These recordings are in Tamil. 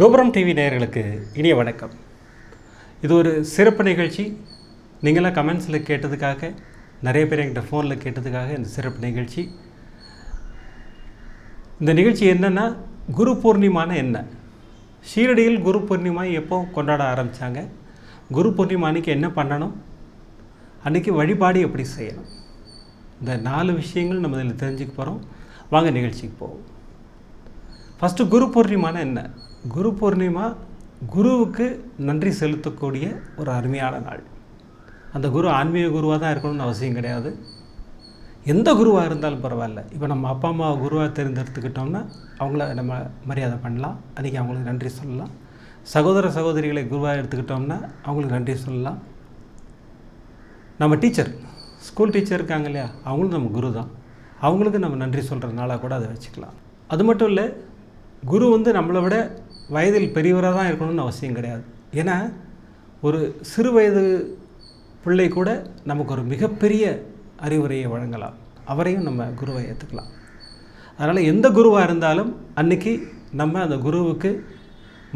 கோபுரம் டிவி நேயர்களுக்கு இனிய வணக்கம். இது ஒரு சிறப்பு நிகழ்ச்சி. நீங்களாம் கமெண்ட்ஸில் கேட்டதுக்காக நிறைய பேர் எங்கள்கிட்ட ஃபோனில் கேட்டதுக்காக இந்த சிறப்பு நிகழ்ச்சி. இந்த நிகழ்ச்சி என்னென்னா குரு பூர்ணிமான என்ன? ஷீரடியில் குரு பூர்ணிமா எப்போ கொண்டாட ஆரம்பித்தாங்க குரு பூர்ணிமா அன்றைக்கி என்ன பண்ணணும்? அன்றைக்கி வழிபாடு எப்படி செய்யணும்? இந்த நாலு விஷயங்கள் நம்ம இதில் தெரிஞ்சுக்க போகிறோம் வாங்க நிகழ்ச்சிக்கு போவோம். ஃபஸ்ட்டு குரு பூர்ணிமான என்ன? குரு பூர்ணிமா குருவுக்கு நன்றி செலுத்தக்கூடிய ஒரு அருமையான நாள். அந்த குரு ஆன்மீக குருவாக தான் இருக்கணும்னு அவசியம் கிடையாது. எந்த குருவாக இருந்தாலும் பரவாயில்ல. இப்போ நம்ம அப்பா அம்மா குருவாக தேர்ந்தெடுத்துக்கிட்டோம்னா அவங்கள நம்ம மரியாதை பண்ணலாம். அன்றைக்கி அவங்களுக்கு நன்றி சொல்லலாம். சகோதர சகோதரிகளை குருவாக எடுத்துக்கிட்டோம்னா அவங்களுக்கு நன்றி சொல்லலாம். நம்ம டீச்சர் ஸ்கூல் டீச்சர் இருக்காங்க இல்லையா? அவங்களும் நம்ம குரு தான். அவங்களுக்கு நம்ம நன்றி சொல்கிற நாளாக கூட அதை வச்சுக்கலாம். அது மட்டும் இல்லை குரு வந்து நம்மளை விட வயதில் பெரியவராக தான் இருக்கணும்னு அவசியம் கிடையாது. ஏன்னா ஒரு சிறு வயது பிள்ளை கூட நமக்கு ஒரு மிகப்பெரிய அறிவுரையை வழங்கலாம். அவரையும் நம்ம குருவை ஏற்றுக்கலாம் அதனால் எந்த குருவாக இருந்தாலும் அன்னைக்கு நம்ம அந்த குருவுக்கு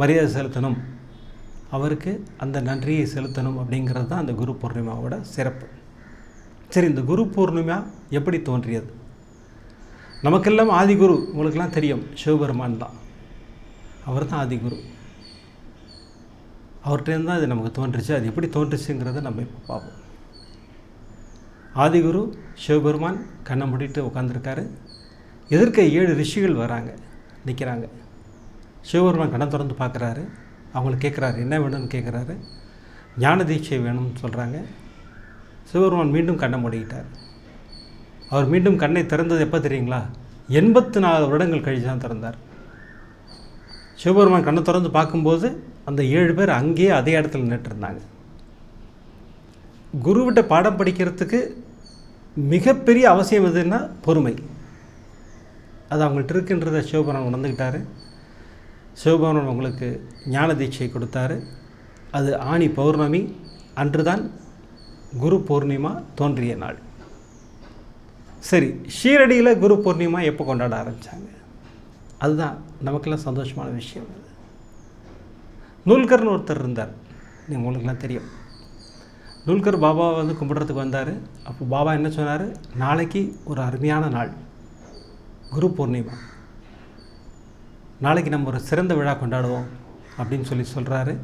மரியாதை செலுத்தணும். அவருக்கு அந்த நன்றியை செலுத்தணும் அப்படிங்கிறது தான் அந்த குரு பூர்ணிமாவோட சிறப்பு. சரி இந்த குரு பூர்ணிமா எப்படி தோன்றியது? நமக்கெல்லாம் ஆதிகுரு உங்களுக்கெல்லாம் தெரியும் சிவபெருமான் தான். அவர் தான் ஆதிகுரு அவர்கிட்டேருந்து தான் இது நமக்கு தோன்றுச்சு. அது எப்படி தோன்றுச்சுங்கிறத நம்ம இப்போ பார்ப்போம். ஆதிகுரு சிவபெருமான் கண்ணை மூடிட்டு உட்காந்துருக்காரு எதிர்க்க ஏழு ரிஷிகள் வராங்க நிற்கிறாங்க சிவபெருமான் கண்ணை திறந்து பார்க்குறாரு. அவங்களை கேட்குறாரு என்ன வேணும்னு? கேட்குறாரு. ஞான தீட்சை வேணும்னு சொல்கிறாங்க சிவபெருமான் மீண்டும் கண்ணை மூடிக்கிட்டார். அவர் மீண்டும் கண்ணை திறந்தது எப்போ தெரியுங்களா? எண்பத்து நாலு வருடங்கள் கழிச்சு தான் திறந்தார். சிவபெருமான் கண்ணை திறந்து பார்க்கும்போது அந்த ஏழு பேர் அங்கேயே அதே இடத்துல நின்றுட்டுருந்தாங்க. குருவிட்ட பாடம் படிக்கிறதுக்கு மிகப்பெரிய அவசியம் எதுன்னா பொறுமை. அது அவங்கள்ட்ட இருக்குன்றத சிவபெருமான் உணர்ந்துக்கிட்டாரு. சிவபெருமான் அவங்களுக்கு ஞான தீட்சை கொடுத்தாரு. அது ஆணி பௌர்ணமி அன்றுதான் குரு பூர்ணிமா தோன்றிய நாள். சரி ஷீரடியில் குரு பூர்ணிமா எப்போ கொண்டாட ஆரம்பித்தாங்க அதுதான் நமக்கெல்லாம் சந்தோஷமான விஷயம். நூல்கர்னு ஒருத்தர் இருந்தார். நீங்கள் உங்களுக்குலாம் தெரியும். நூல்கர் பாபாவை வந்து கும்பிட்றதுக்கு வந்தார். அப்போ பாபா என்ன சொன்னார்? நாளைக்கு ஒரு அருமையான நாள். குரு பூர்ணிமா. நாளைக்கு நம்ம ஒரு சிறந்த விழா கொண்டாடுவோம் அப்படின்னு சொல்லி சொல்கிறாரு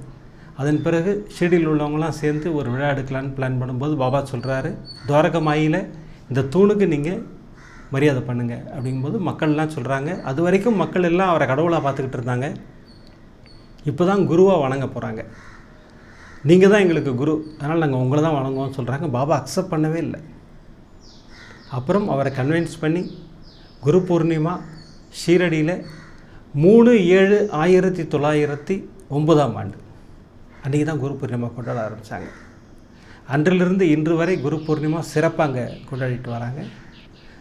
அதன் பிறகு ஷீரடியில் உள்ளவங்களாம் சேர்ந்து ஒரு விழா எடுக்கலான்னு பிளான் பண்ணும்போது பாபா சொல்கிறாரு துவாரகமாயில் இந்த தூணுக்கு நீங்கள் மரியாதை பண்ணுங்கள் அப்படிங்கும்போது மக்கள்லாம் சொல்கிறாங்க அது வரைக்கும் மக்கள் எல்லாம் அவரை கடவுளாக பார்த்துக்கிட்டு இருந்தாங்க. இப்போ தான் குருவாக வணங்க போகிறாங்க நீங்கள் தான் எங்களுக்கு குரு. அதனால் நாங்கள் உங்களை தான் வணங்குவோம்னு சொல்கிறாங்க பாபா அக்செப்ட் பண்ணவே இல்லை. அப்புறம் அவரை கன்வின்ஸ் பண்ணி குரு பூர்ணிமா ஷீரடியில் மூணு ஏழு ஆயிரத்தி தொள்ளாயிரத்தி ஒன்பதாம் ஆண்டு. அன்றைக்கி தான் குரு பூர்ணிமா கொண்டாட ஆரம்பித்தாங்க அன்றிலிருந்து இன்று வரை குரு பூர்ணிமா சிறப்பாக கொண்டாடிட்டு வராங்க.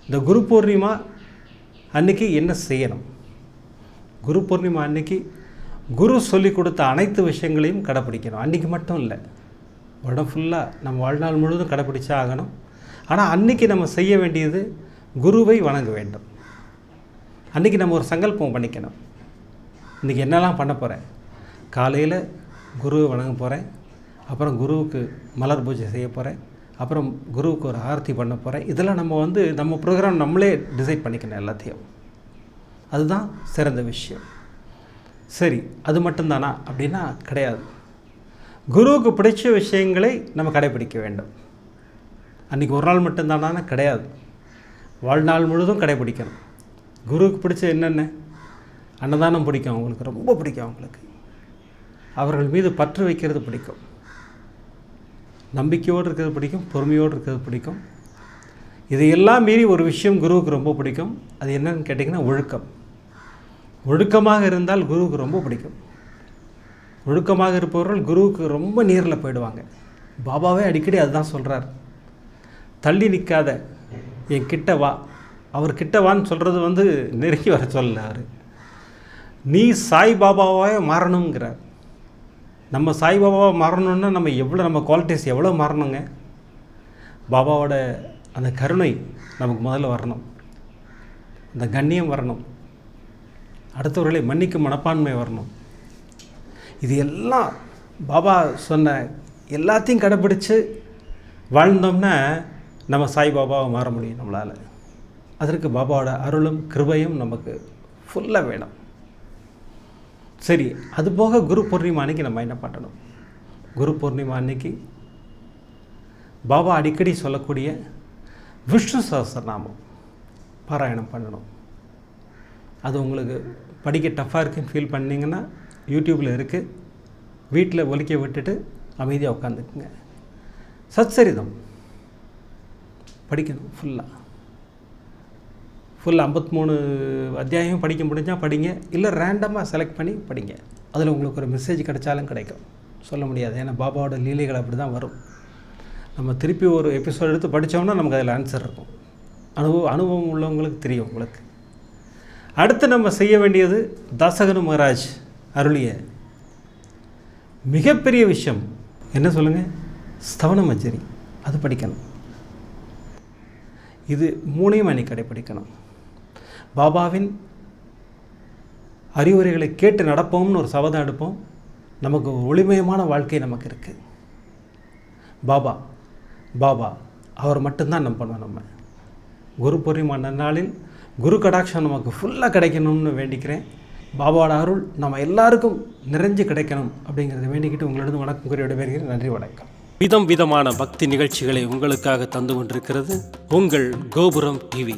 இந்த குரு பூர்ணிமா அன்னைக்கு என்ன செய்யணும்? குரு பூர்ணிமா அன்னைக்கு குரு சொல்லி கொடுத்த அனைத்து விஷயங்களையும் கடைப்பிடிக்கணும். அன்றைக்கி மட்டும் இல்லை. உடம்பு ஃபுல்லாக நம்ம வாழ்நாள் முழுவதும் கடைப்பிடிச்சா ஆகணும். ஆனால் அன்றைக்கி நம்ம செய்ய வேண்டியது குருவை வணங்க வேண்டும். அன்றைக்கி நம்ம ஒரு சங்கல்பம் பண்ணிக்கணும். இன்றைக்கி என்னெல்லாம் பண்ண போகிறேன் காலையில் குருவை வணங்க போகிறேன் அப்புறம் குருவுக்கு மலர் பூஜை செய்ய போகிறேன் அப்புறம் குருவுக்கு ஒரு ஆரத்தி பண்ண போகிறேன் இதெல்லாம் நம்ம வந்து நம்ம ப்ரோக்ராம் நம்மளே டிசைட் பண்ணிக்கணும் எல்லாத்தையும். அதுதான் சிறந்த விஷயம். சரி அது மட்டும்தானா? அப்படின்னா கிடையாது. குருவுக்கு பிடிச்ச விஷயங்களை நம்ம கடைபிடிக்க வேண்டும். அன்றைக்கி ஒரு நாள் மட்டும்தானா கிடையாது. வாழ்நாள் முழுதும் கடைபிடிக்கணும். குருவுக்கு பிடிச்ச என்னென்ன? அன்னதானம் பிடிக்கும் அவங்களுக்கு ரொம்ப பிடிக்கும் அவங்களுக்கு. அவர்கள் மீது பற்று வைக்கிறது பிடிக்கும். நம்பிக்கையோடு இருக்கிறது பிடிக்கும் பொறுமையோடு இருக்கிறது பிடிக்கும். இதையெல்லாம் மீறி ஒரு விஷயம் குருவுக்கு ரொம்ப பிடிக்கும். அது என்னன்னு கேட்டிங்கன்னா ஒழுக்கம். ஒழுக்கமாக இருந்தால் குருவுக்கு ரொம்ப பிடிக்கும். ஒழுக்கமாக இருப்பவர்கள் குருவுக்கு ரொம்ப நேரில் போயிடுவாங்க. பாபாவே அடிக்கடி அதுதான் சொல்கிறார் தள்ளி நிற்காத என் கிட்ட வா. அவர் கிட்ட வான்னு சொல்கிறது வந்து நெருங்கி வர சொல்லார் நீ சாய் பாபாவே மாறணுங்கிறார் நம்ம சாய் பாபாவை மாறணுன்னா நம்ம எவ்வளோ நம்ம குவாலிட்டிஸ் எவ்வளோ மாறணுங்க? பாபாவோட அந்த கருணை நமக்கு முதல்ல வரணும். அந்த கண்ணியம் வரணும். அடுத்தவர்களை மன்னிக்கும் மனப்பான்மை வரணும். இது எல்லாம் பாபா சொன்ன எல்லாத்தையும் கடைப்பிடிச்சு வாழ்ந்தோம்னா நம்ம சாய்பாபாவை மாற முடியும் நம்மளால். அதற்கு பாபாவோட அருளும் கிருபையும் நமக்கு ஃபுல்லாக வேணும். சரி அது போக குரு பூர்ணிமா அன்னைக்கு நம்ம என்ன பண்ணணும்? குரு பூர்ணிமா அன்னைக்கு பாபா அடிக்கடி சொல்லக்கூடிய விஷ்ணு சஹசிரநாமம் பாராயணம் பண்ணணும். அது உங்களுக்கு படிக்க டஃப்பாக இருக்குன்னு ஃபீல் பண்ணிங்கன்னா யூடியூப்பில் இருக்குது வீட்டில் ஒலிக்க விட்டுட்டு அமைதியாக உட்காந்துக்குங்க சச்சரிதம் படிக்கணும் ஃபுல்லாக ஃபுல் ஐம்பத்மூணு அத்தியாயம் படிக்க முடிஞ்சால் படிங்க. இல்லை ரேண்டமாக செலக்ட் பண்ணி படிங்க. அதில் உங்களுக்கு ஒரு மெசேஜ் கிடைச்சாலும் கிடைக்கும். சொல்ல முடியாது. ஏன்னா பாபாவோட லீலைகள் அப்படி தான் வரும். நம்ம திருப்பி ஒரு எபிசோட் எடுத்து படித்தோம்னா நமக்கு அதில் ஆன்சர் இருக்கும். அனுபவம் அனுபவம் உள்ளவங்களுக்கு தெரியும் உங்களுக்கு. அடுத்து நம்ம செய்ய வேண்டியது தாசகனு மகராஜ் அருளிய மிகப்பெரிய விஷயம். என்ன சொல்லுங்கள் ஸ்தவன மஞ்சரி. அது படிக்கணும். இது மூணையும் அன்னைக்கு கடைப்பிடிக்கணும் பாபாவின் அறிவுரைகளை கேட்டு நடப்போம்னு ஒரு சபதம் எடுப்போம். நமக்கு ஒரு ஒளிமயமான வாழ்க்கை நமக்கு இருக்குது பாபா பாபா அவர் மட்டும்தான் நம்ம பண்ணுவோம் நம்ம. குரு பூர்ணிமா நன்னாளில் குரு கடாட்சம் நமக்கு ஃபுல்லாக கிடைக்கணும்னு வேண்டிக்கிறேன். பாபாவோட அருள் நம்ம எல்லாருக்கும் நிறைஞ்சு கிடைக்கணும் அப்படிங்கிறத வேண்டிக்கிட்டு உங்களிடம் வணக்கம் கூறி விடைபெறுகிறேன். நன்றி வணக்கம். விதம் விதமான பக்தி நிகழ்ச்சிகளை உங்களுக்காக தந்து கொண்டிருக்கிறது உங்கள் கோபுரம் டிவி.